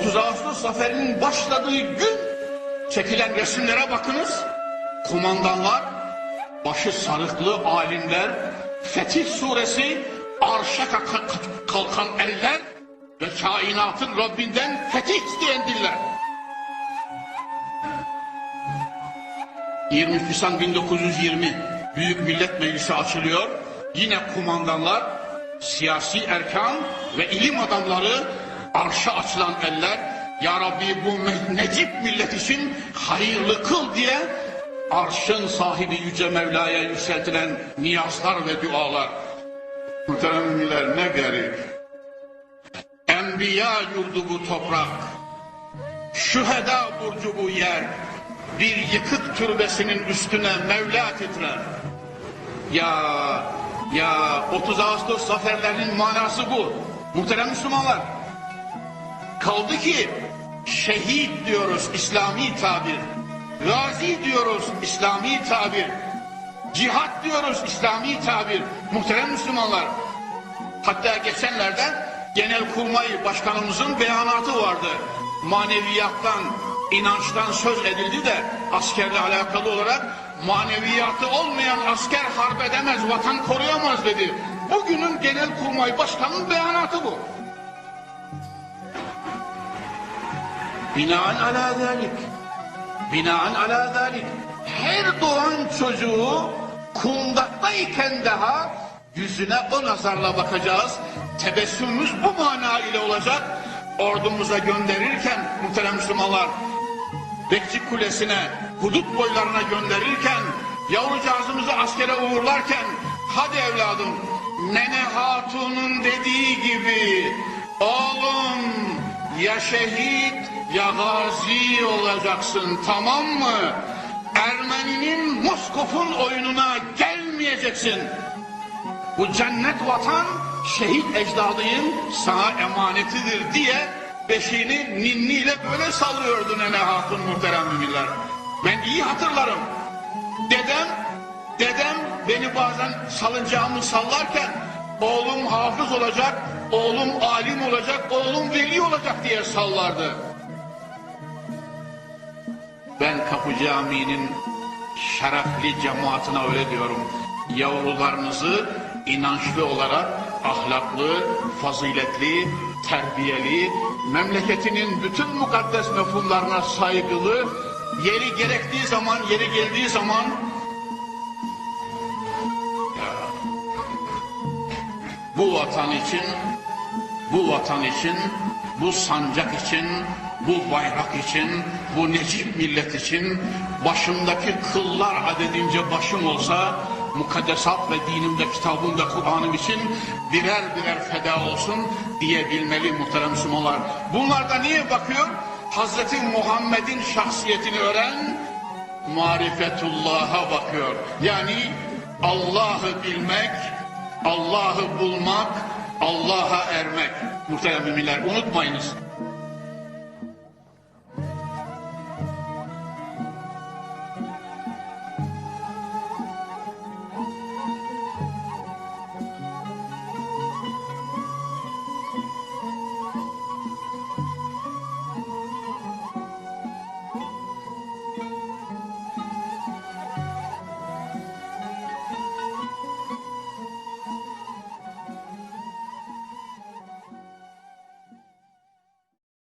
30 Ağustos zaferinin başladığı gün çekilen resimlere bakınız. Kumandanlar, başı sarıklı alimler, Fetih suresi, arşa kalk- kalkan eller ve kainatın Rabbinden fetih isteyen diller. 23 Nisan 1920 Büyük Millet Meclisi açılıyor. Yine kumandanlar, siyasi erkan ve ilim adamları arşa açılan eller Ya Rabbi bu necip millet için hayırlı kıl diye arşın sahibi Yüce Mevla'ya yükseltilen niyazlar ve dualar. Muhteremler ne garip. Enbiya yurdu bu toprak. Şüheda burcu bu yer. Bir yıkık türbesinin üstüne Mevla titrer. Ya ya 30 Ağustos zaferlerinin manası bu. Muhterem Müslümanlar. Kaldı ki şehit diyoruz İslami tabir. Gazi diyoruz İslami tabir. Cihat diyoruz İslami tabir. Muhterem Müslümanlar. Hatta geçenlerde Genelkurmay Başkanımızın beyanatı vardı. Maneviyattan, inançtan söz edildi de askerle alakalı olarak maneviyatı olmayan asker harp edemez, vatan koruyamaz dedi. Bugünün Genelkurmay Başkanı'nın beyanatı bu. Binaen ala zalik. Binaen ala zalik. Her doğan çocuğu kundaktayken daha yüzüne o nazarla bakacağız. Tebessümümüz bu mana ile olacak. Ordumuza gönderirken muhterem Müslümanlar Bekçi Kulesi'ne, hudut boylarına gönderirken, yavrucağızımızı askere uğurlarken, hadi evladım, Nene Hatun'un dediği gibi, oğlum ya şehit ya gazi olacaksın tamam mı? Ermeninin Moskof'un oyununa gelmeyeceksin. Bu cennet vatan şehit ecdadıyım sana emanetidir diye beşiğini ninniyle böyle sallıyordu Nene Hatun muhterem müminler. Ben iyi hatırlarım. Dedem, dedem beni bazen salıncağımı sallarken oğlum hafız olacak, oğlum alim olacak, oğlum veli olacak diye sallardı. Ben Kapı Camii'nin şerefli cemaatine öyle diyorum. Yavrularınızı inançlı olarak ahlaklı, faziletli, terbiyeli, memleketinin bütün mukaddes mefhumlarına saygılı, yeri gerektiği zaman, yeri geldiği zaman bu vatan için, bu vatan için, bu sancak için, bu bayrak için, bu necip millet için başımdaki kıllar adedince başım olsa mukaddesat ve dinimde, kitabımda, Kur'an'ım için birer birer feda olsun diyebilmeli muhterem Müslümanlar. Bunlar da niye bakıyor? Hazreti Muhammed'in şahsiyetini öğren, marifetullah'a bakıyor. Yani Allah'ı bilmek, Allah'ı bulmak, Allah'a ermek. Muhterem müminler unutmayınız.